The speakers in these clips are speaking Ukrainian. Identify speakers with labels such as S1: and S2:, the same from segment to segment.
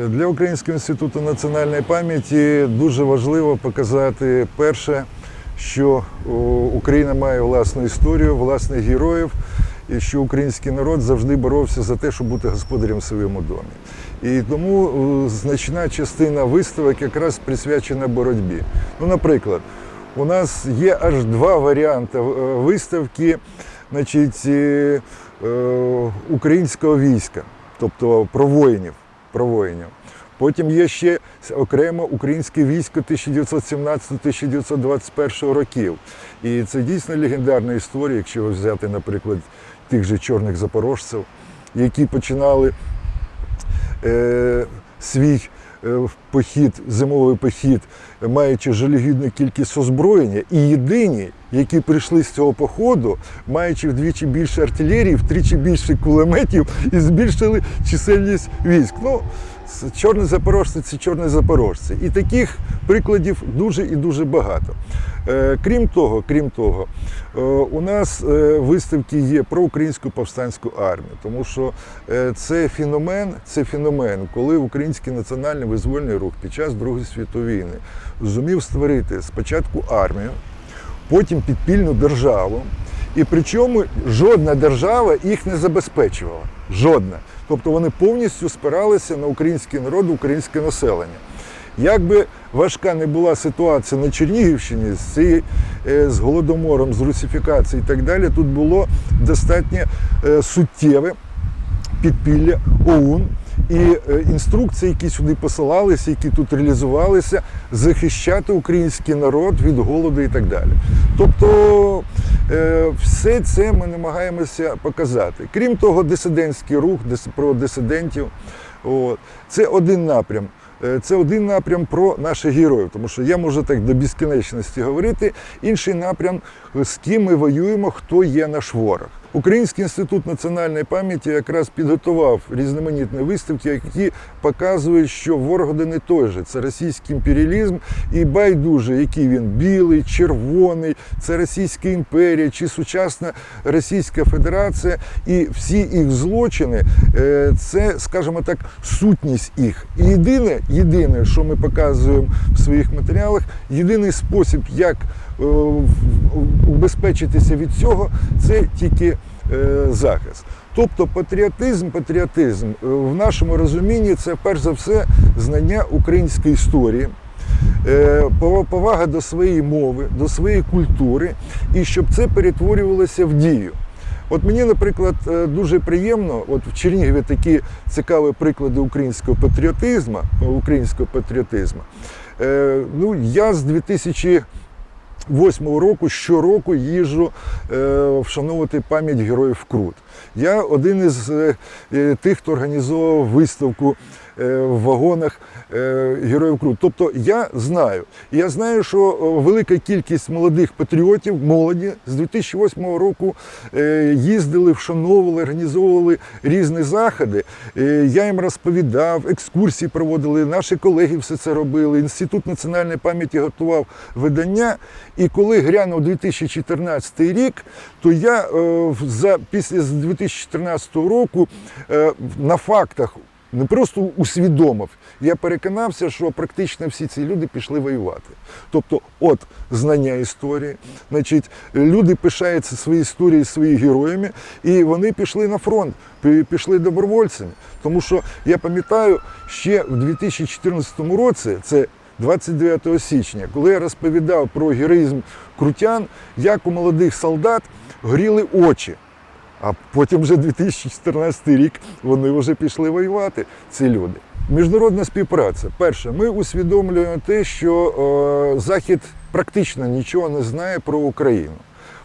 S1: Для Українського інституту національної пам'яті дуже важливо показати перше, що Україна має власну історію, власних героїв, і що український народ завжди боровся за те, щоб бути господарем в своєму домі. І тому значна частина виставок якраз присвячена боротьбі. Ну, наприклад, у нас є аж два варіанти е, виставки значить, е, е, українського війська, тобто про воїнів. Про воїнів. Потім є ще окремо українське військо 1917-1921 років. І це дійсно легендарна історія, якщо взяти, наприклад, тих же чорних запорожців, які починали е, свій е, похід, зимовий похід, маючи жалюгідну кількість озброєння, і єдині, які прийшли з цього походу, маючи вдвічі більше артилерії, втричі більше кулеметів і збільшили чисельність військ. Ну, чорні запорожці це чорні запорожці. І таких прикладів дуже і дуже багато. Е, Крім того, крім того, е, у нас е, виставки є про українську повстанську армію, тому що це феномен, це феномен, коли український національний визвольний рух під час Другої світової війни зумів створити спочатку армію, потім підпільну державу. І причому жодна держава їх не забезпечувала. Жодна. Тобто вони повністю спиралися на український народ, українське населення. Як би важка не була ситуація на Чернігівщині з, цією, е, з голодомором, з русифікацією і так далі, тут було достатньо е, суттєве підпілля ОУН і е, інструкції, які сюди посилалися, які тут реалізувалися, захищати український народ від голоду і так далі. Тобто е, все це ми намагаємося показати. Крім того, дисидентський рух про дисидентів. Це один напрям. Е, Це один напрям про наших героїв, тому що я можу так до безкінечності говорити. Інший напрям, з ким ми воюємо, хто є наш ворог. Український інститут національної пам'яті якраз підготував різноманітні виставки, які показують, що ворог один і той же. Це російський імперіалізм і байдуже, який він білий, червоний, це Російська імперія чи сучасна Російська Федерація, і всі їх злочини е, це, скажімо так, сутність їх. І єдине, єдине, що ми показуємо в своїх матеріалах, єдиний спосіб, як убезпечитися від цього, це тільки е, захист. Тобто патріотизм, патріотизм е, в нашому розумінні це перш за все знання української історії. е, Повага до своєї мови, до своєї культури, і щоб це перетворювалося в дію. От мені, наприклад, е, дуже приємно, от в Чернігові такі цікаві приклади українського патріотизму, українського патріотизму. Е, Ну, я з 2000 2008 року щороку їжджу е, вшановувати пам'ять героїв Крут. Я один із е, е, тих, хто організовував виставку в вагонах героїв Крут. Тобто я знаю. І Я знаю, що велика кількість молодих патріотів, молоді з 2008 року їздили, вшановували, організовували різні заходи. Я їм розповідав, екскурсії проводили, наші колеги все це робили. Інститут національної пам'яті готував видання. І коли глянув 2014 рік, то я е, за після 2014 року е, на фактах не просто усвідомив, я переконався, що практично всі ці люди пішли воювати. Тобто, от знання історії, значить, люди пишаються своєю історією, своїми героями, і вони пішли на фронт, пішли добровольцями. Тому що я пам'ятаю, ще в 2014 році це 29 січня, коли я розповідав про героїзм крутян, як у молодих солдат горіли очі. А потім вже 2014 рік вони вже пішли воювати, ці люди. Міжнародна співпраця. Перше, ми усвідомлюємо те, що е, Захід практично нічого не знає про Україну.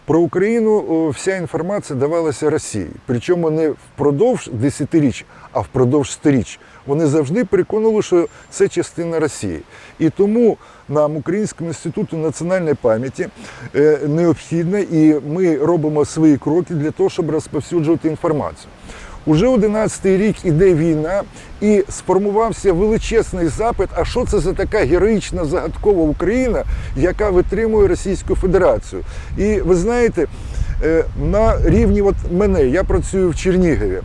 S1: Про Україну вся інформація давалася Росії, причому не впродовж десятиріч, а впродовж сторіч. Вони завжди переконували, що це частина Росії. І тому нам, Українському інституту національної пам'яті, е, необхідно, і ми робимо свої кроки для того, щоб розповсюджувати інформацію. Уже 11-й рік іде війна, і сформувався величезний запит. А що це за така героїчна загадкова Україна, яка витримує Російську Федерацію? І ви знаєте, на рівні от мене. Я працюю в Чернігові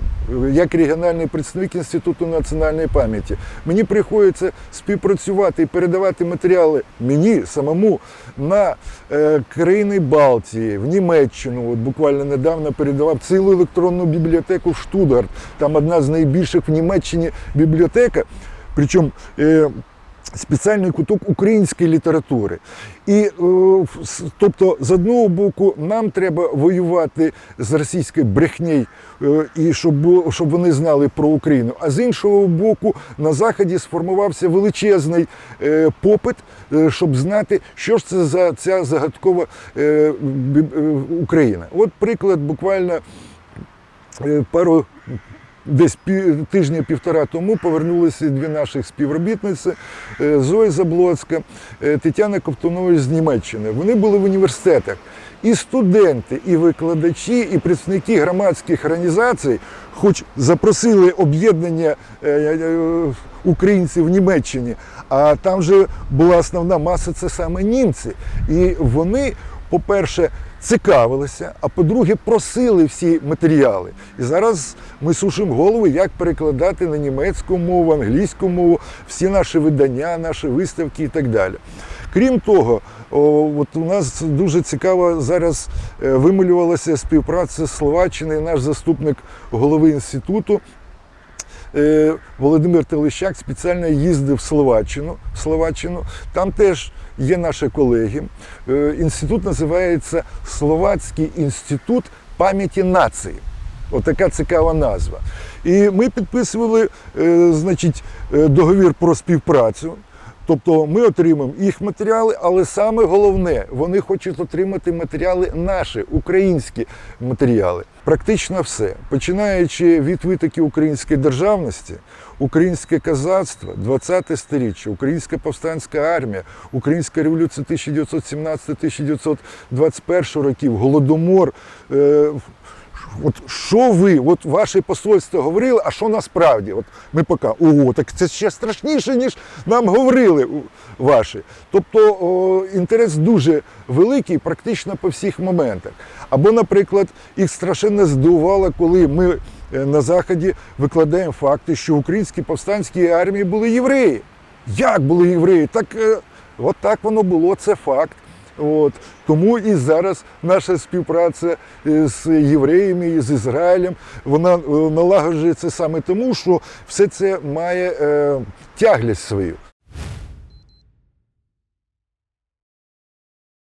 S1: е, як регіональний представник Інституту національної пам'яті. Мені приходиться співпрацювати і передавати матеріали мені самому на е, країни Балтії, в Німеччину. От буквально недавно передавав цілу електронну бібліотеку в Штутгарт. Там одна з найбільших в Німеччині бібліотека. Причому е, спеціальний куток української літератури. І е, тобто, з одного боку, нам треба воювати з російською брехнею, е, і щоб, щоб вони знали про Україну. А з іншого боку, на заході сформувався величезний е, попит, щоб знати, що ж це за ця загадкова Україна. От приклад буквально пару десь тижня півтора тому повернулися дві наших співробітниці е, Зоя Заблоцька, е, Тетяна Ковтунович з Німеччини. Вони були в університетах. І студенти, і викладачі, і представники громадських організацій, хоч запросили об'єднання е, українців в Німеччині, а там же була основна маса це саме німці. І вони, по-перше, цікавилися, а по-друге, просили всі матеріали. І зараз ми сушимо голови, як перекладати на німецьку мову, англійську мову, всі наші видання, наші виставки і так далі. Крім того, от у нас дуже цікаво зараз е, вималювалася співпраця з Словаччиною. Наш заступник голови інституту Е, Володимир Телещак спеціально їздив в Словаччину. в Словаччину. Там теж є наші колеги. Е, Інститут називається Словацький інститут пам'яті нації. Отака цікава назва. І ми підписували е, значить, е, договір про співпрацю. Тобто ми отримаємо їх матеріали, але саме головне, вони хочуть отримати матеріали наші, українські матеріали. Практично все, починаючи від витоків української державності, українське козацтво, 20-те сторіччя, українська повстанська армія, українська революція 1917-1921 років, голодомор. От що ви, от ваше посольство говорили, а що насправді? От ми поки, ого, так це ще страшніше, ніж нам говорили ваші. Тобто о, інтерес дуже великий практично по всіх моментах. Або, наприклад, їх страшенно здивувало, коли ми е, на Заході викладаємо факти, що в українській повстанській армії були євреї. Як були євреї? Так, е, от так воно було, це факт. От. Тому і зараз наша співпраця е, з євреями і з Ізраїлем вона е, налагоджується саме тому, що все це має е, тяглість свою.